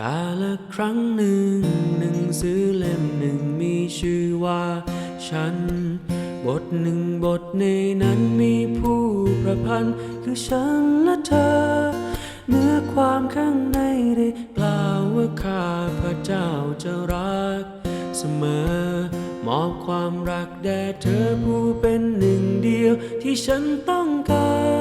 กาละครั้งหนึ่งหนังสือเล่มหนึ่งมีชื่อว่าฉัน บทหนึ่งบทในนั้นมีผู้ประพันธ์คือฉันและเธอ เนื้อความข้างในได้กล่าวว่าข้าพระเจ้าจะรัก เสมอ มอบความรักแด่เธอผู้เป็นหนึ่งเดียวที่ฉันต้องการ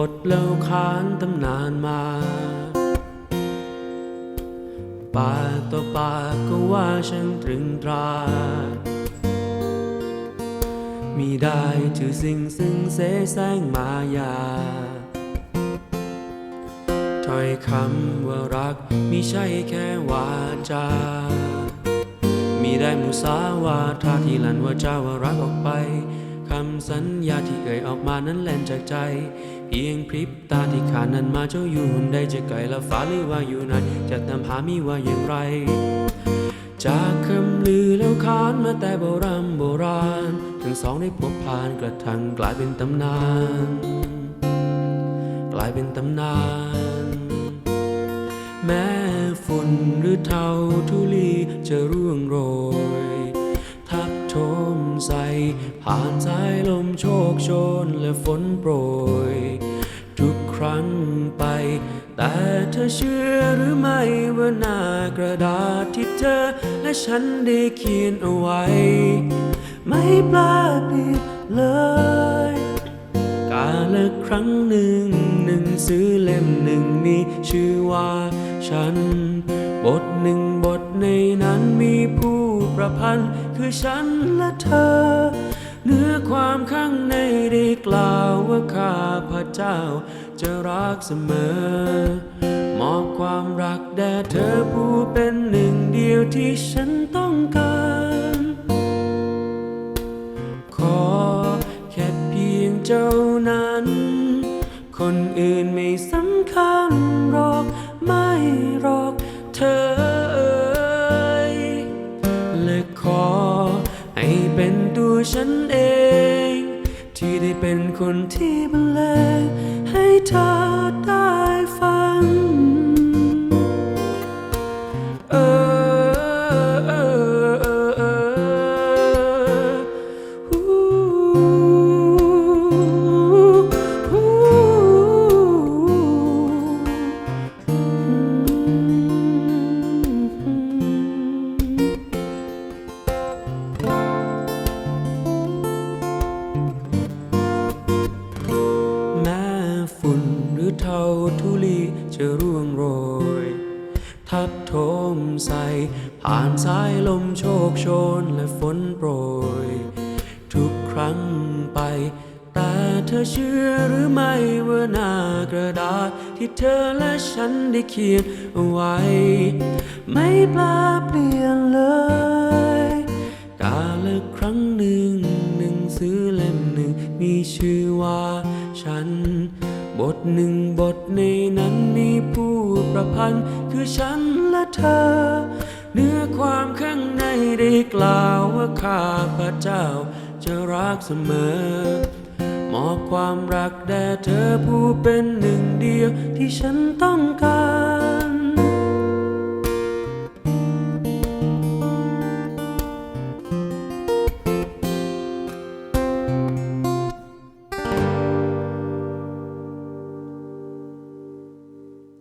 บทเล่าขานตำนานมาปากต่อปากก็ว่าช่างตรึงตรามีได้ชื่อสิ่งซึ่งเสแสร้งมายาถ้อยคำว่ารักมิใช่แค่วาจา มีได้มุสาวาทาที่ลันว่าเจ้าว่ารักออกไปำสัญญาที่เอ่ยออกมานั้นแล่นจากใจ เพียงพริบตาที่ขาดนั้นมาเจ้าอยู่หุ่นใดจะไกลละฟ้าหรือว่าอยู่ไหนจะตามหามีว่าอย่างไร จากคำลือแล้วขานมาแต่โบราณโบราณ ทั้งสองได้พบผ่านกระทั่งกลายเป็นตำนาน กลายเป็นตำนาน แม้ฝุ่นหรือเทาทุลีจะร่วงโรย ผ่านสายลมโชกโชนและฝนโปรย ทุกครั้งไป แต่เธอเชื่อหรือไม่ว่าหน้ากระดาษที่เธอ และฉันได้เขียนเอาไว้ ไม่ปลาเปลี่ยนเลย กาละครั้งหนึ่งหนังสือเล่มหนึ่งมีชื่อว่าฉัน บทหนึ่งบทในนั้นมีผู้ประพันธ์คือฉันและเธอ ในได้กล่าวว่าข้าพระเจ้า จะรักเสมอ มอบความรักแด่เธอผู้เป็นหนึ่งเดียวที่ฉันต้องการ ขอแค่เพียงเจ้านั้น คนอื่นไม่สำคัญหรอกไม่หรอกเธอเอ่ยและขอให้เป็นตัวฉันเอง เป็นคนที่บันเลงาทุลีจะร่วงโรย ทับโทมใส่ผ่านสายลมโชกโชนและฝนโปรย ทุกครั้งไป แต่เธอเชื่อหรือไม่ว่าหน้ากระดาษ ที่เธอและฉันได้เขียนเอาไว้ ไม่แปลเปลี่ยนเลย ทหนึ่งบทในนั้นมีผู้ประพันธ์คือฉันและเธอ เนื้อความข้างในได้กล่าวว่าข้าพระเจ้าจะรักเสมอ มอบความรักแด่เธอผู้เป็นหนึ่งเดียวที่ฉันต้องการ